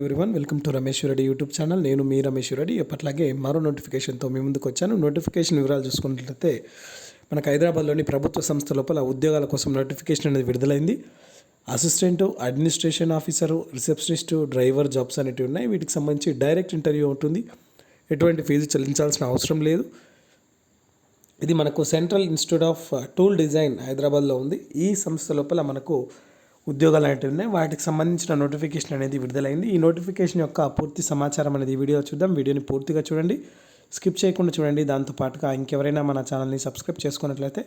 Everyone welcome to Ramesh Reddy YouTube channel నేను మీ రమేష్ రెడ్డి ఎప్పట్లాగే మరో నోటిఫికేషన్తో మీ ముందుకు వచ్చాను. నోటిఫికేషన్ వివరాలు చూసుకున్నట్లయితే మనకు హైదరాబాద్లోని ప్రభుత్వ సంస్థ లోపల ఉద్యోగాల కోసం నోటిఫికేషన్ అనేది విడుదలైంది. Assistant administration officer receptionist driver jobs అనేటివి ఉన్నాయి. వీటికి సంబంధించి డైరెక్ట్ ఇంటర్వ్యూ ఉంటుంది. ఎటువంటి ఫీజు చెల్లించాల్సిన అవసరం లేదు. ఇది మనకు central institute of tool design హైదరాబాద్లో ఉంది. ఈ సంస్థ లోపల మనకు ఉద్యోగాలు అనేవి ఉన్నాయి. వాటికి సంబంధించిన నోటిఫికేషన్ అనేది విడుదలైంది. ఈ నోటిఫికేషన్ యొక్క పూర్తి సమాచారం అనేది ఈ వీడియో చూద్దాం. వీడియోని పూర్తిగా చూడండి. స్కిప్ చేయకుండా చూడండి. దాంతో పాటుగా ఇంకెవరైనా మన ఛానల్ని సబ్స్క్రైబ్ చేసుకున్నట్లయితే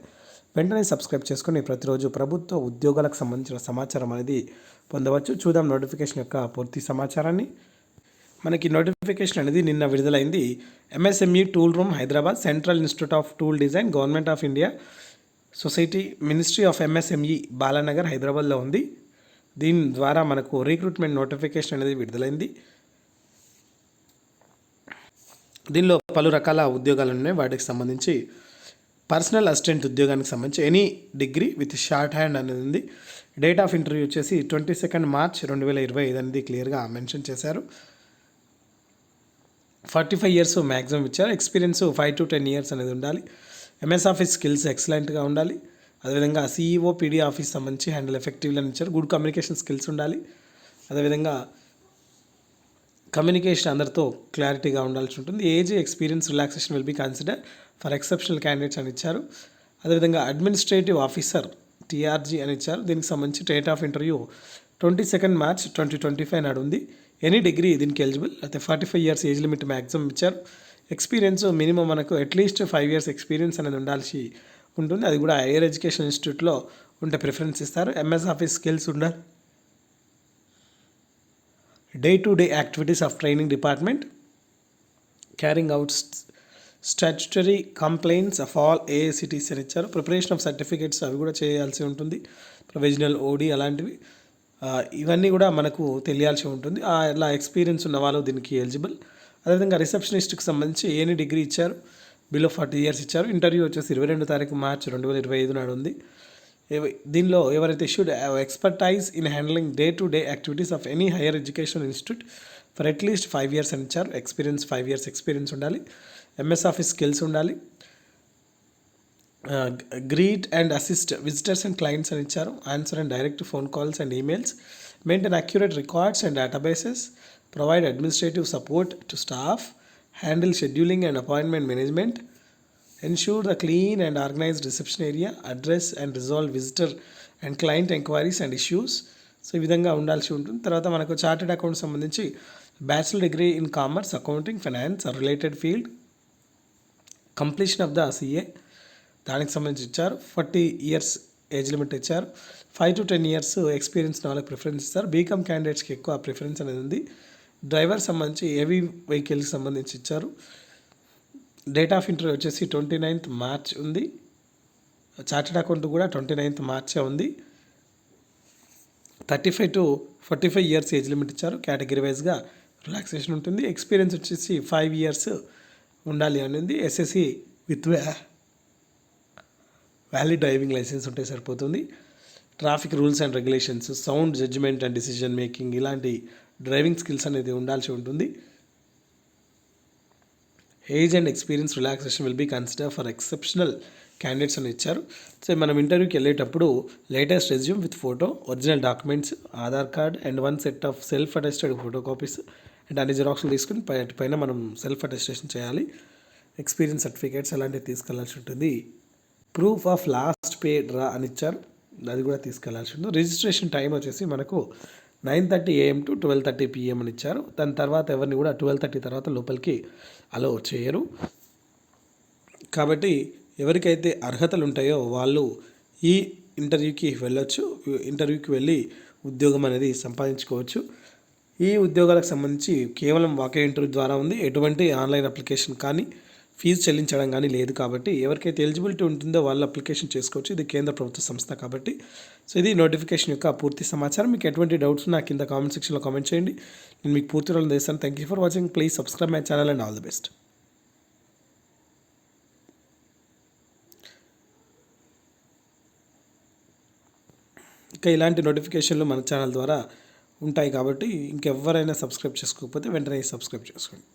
వెంటనే సబ్స్క్రైబ్ చేసుకుని ప్రతిరోజు ప్రభుత్వ ఉద్యోగాలకు సంబంధించిన సమాచారం అనేది పొందవచ్చు. చూద్దాం నోటిఫికేషన్ యొక్క పూర్తి సమాచారాన్ని. మనకి నోటిఫికేషన్ అనేది నిన్న విడుదలైంది. MSME tool room Hyderabad central institute of tool design government of India society ministry of MSME Balanagar హైదరాబాద్లో ఉంది. దీని ద్వారా మనకు రిక్రూట్మెంట్ నోటిఫికేషన్ అనేది విడుదలైంది. దీనిలో పలు రకాల ఉద్యోగాలు ఉన్నాయి. వాటికి సంబంధించి పర్సనల్ అసిస్టెంట్ ఉద్యోగానికి సంబంధించి any degree with shorthand అనేది ఉంది. డేట్ ఆఫ్ ఇంటర్వ్యూ వచ్చేసి ట్వంటీ సెకండ్ మార్చ్ రెండు వేల ఇరవై ఐదు అనేది క్లియర్గా మెన్షన్ చేశారు. ఫార్టీ ఫైవ్ ఇయర్స్ మ్యాక్సిమం ఇచ్చారు. Experience five to ten years అనేది ఉండాలి. ఎంఎస్ ఆఫీస్ స్కిల్స్ ఎక్సలెంట్గా ఉండాలి. అదేవిధంగా సీఈఓ పీడీ ఆఫీస్ సంబంధించి హ్యాండిల్ ఎఫెక్టివ్గా ఇచ్చారు గుడ్ కమ్యూనికేషన్ స్కిల్స్ ఉండాలి. అదేవిధంగా కమ్యూనికేషన్ అందరితో క్లారిటీగా ఉండాల్సి ఉంటుంది. Age experience relaxation will be consider for exceptional candidates అని ఇచ్చారు. అదేవిధంగా అడ్మినిస్ట్రేటివ్ ఆఫీసర్ టీఆర్జీ అని ఇచ్చారు. దీనికి సంబంధించి date of interview twenty second March twenty twenty five నాడు ఉంది. ఎనీ డిగ్రీ దీనికి ఎలిజిబుల్ అయితే forty five years age limit maximum ఇచ్చారు. ఎక్స్పీరియన్స్ మినిమం మనకు at least five years experience అనేది ఉండాల్సి ఉంటుంది. అది కూడా హైయర్ ఎడ్యుకేషన్ ఇన్స్టిట్యూట్లో ఉంటే ప్రిఫరెన్స్ ఇస్తారు. ఎంఎస్ ఆఫీస్ స్కిల్స్ ఉండాలి. Day to day activities of training department carrying out statutory complaints of all AICTEs అని ఇచ్చారు. ప్రిపరేషన్ ఆఫ్ సర్టిఫికేట్స్ అవి కూడా చేయాల్సి ఉంటుంది. ప్రొవిజనల్ ఓడి అలాంటివి ఇవన్నీ కూడా మనకు తెలియాల్సి ఉంటుంది. ఆ, ఎక్స్పీరియన్స్ ఉన్న వాళ్ళు దీనికి ఎలిజిబుల్ అదేవిధంగా రిసెప్షనిస్ట్కి సంబంధించి ఏని డిగ్రీ ఇచ్చారు. బిలో ఫార్టీ ఇయర్స్ ఇచ్చారు. ఇంటర్వ్యూ వచ్చేసి ఇరవై రెండు తారీఖు మార్చ్ రెండు వేల ఇరవై ఐదు నాడు ఉంది. దీనిలో ఎవరైతే should expertise in handling day to day activities of any higher education institute for at least five years అని ఇచ్చారు. ఎక్స్పీరియన్స్ ఫైవ్ ఇయర్స్ ఎక్స్పీరియన్స్ ఉండాలి. ఎంఎస్ ఆఫీస్ స్కిల్స్ ఉండాలి. Greet and assist visitors and clients అని ఇచ్చారు. Answer and direct phone calls and emails maintain accurate records and databases provide administrative support to staff handle scheduling and appointment management ensure the clean and organized reception area address and resolve visitor and client enquiries and issues so ఈ విధంగా ఉండాల్సి ఉంటుంది. తర్వాత మనకు chartered account సంబంధించి bachelor degree in commerce accounting finance related field completion of the CA దానికి సంబంధించి ఇచ్చారు. ఫార్టీ ఇయర్స్ ఏజ్ లిమిట్ ఇచ్చారు. Five to ten years experience వాళ్ళకి ప్రిఫరెన్స్ ఇస్తారు. బీకామ్ క్యాండిడేట్స్కి ఎక్కువ ప్రిఫరెన్స్ అనేది ఉంది. డ్రైవర్ సంబంధించి హెవీ వెహికల్కి సంబంధించి ఇచ్చారు. డేట్ ఆఫ్ ఇంటర్వ్యూ వచ్చేసి ట్వంటీ నైన్త్ మార్చ్ ఉంది. చార్టెడ్ అకౌంట్ కూడా ట్వంటీ నైన్త్ మార్చే ఉంది. Thirty five to forty five years age limit ఇచ్చారు. కేటగిరీ వైజ్గా రిలాక్సేషన్ ఉంటుంది. ఎక్స్పీరియన్స్ వచ్చేసి ఫైవ్ ఇయర్స్ ఉండాలి అనేది. SSC with valid driving license ఉంటే సరిపోతుంది. Traffic rules and regulations sound judgement and decision making ఇలాంటి డ్రైవింగ్ స్కిల్స్ అనేది ఉండాల్సి ఉంటుంది. Age and experience relaxation will be consider for exceptional candidates అని ఇచ్చారు. సో మనం ఇంటర్వ్యూకి వెళ్ళేటప్పుడు latest resume with photo original documents Aadhaar card and one set of self attested photocopies and అన్ని జిరాక్స్లు తీసుకుని పైన మనం సెల్ఫ్ అటెస్టేషన్ చేయాలి. ఎక్స్పీరియన్స్ సర్టిఫికేట్స్ అలాంటివి తీసుకెళ్ళాల్సి ఉంటుంది. Proof of last pay draw అని ఇచ్చారు. అది కూడా తీసుకెళ్ళాల్సి ఉంది రిజిస్ట్రేషన్ టైం వచ్చేసి మనకు nine thirty AM to twelve thirty PM అని ఇచ్చారు. దాని తర్వాత ఎవరిని కూడా ట్వెల్వ్ థర్టీ తర్వాత లోపలికి అలో చేయరు. కాబట్టి ఎవరికైతే అర్హతలు ఉంటాయో వాళ్ళు ఈ ఇంటర్వ్యూకి వెళ్ళొచ్చు. ఇంటర్వ్యూకి వెళ్ళి ఉద్యోగం అనేది సంపాదించుకోవచ్చు. ఈ ఉద్యోగాలకు సంబంధించి కేవలం వాకే ఇంటర్వ్యూ ద్వారా ఉంది. ఎటువంటి ఆన్లైన్ అప్లికేషన్ కానీ ఫీజు చెల్లించడం కానీ లేదు కాబట్టి ఎవరికైతే ఎలిజిబిలిటీ ఉంటుందో వాళ్ళు అప్లికేషన్ చేసుకోవచ్చు. ఇది కేంద్ర ప్రభుత్వ సంస్థ కాబట్టి. సో ఇది నోటిఫికేషన్ యొక్క పూర్తి సమాచారం. మీకు ఎటువంటి డౌట్స్ నా కింద కామెంట్ సెక్షన్లో కామెంట్ చేయండి. నేను మీకు పూర్తి రోజులు చేస్తాను thank you for watching please subscribe my channel and all the best ఇంకా ఇలాంటి నోటిఫికేషన్లు మన ఛానల్ ద్వారా ఉంటాయి కాబట్టి ఇంకెవరైనా సబ్స్క్రైబ్ చేసుకోకపోతే వెంటనే సబ్స్క్రైబ్ చేసుకోండి.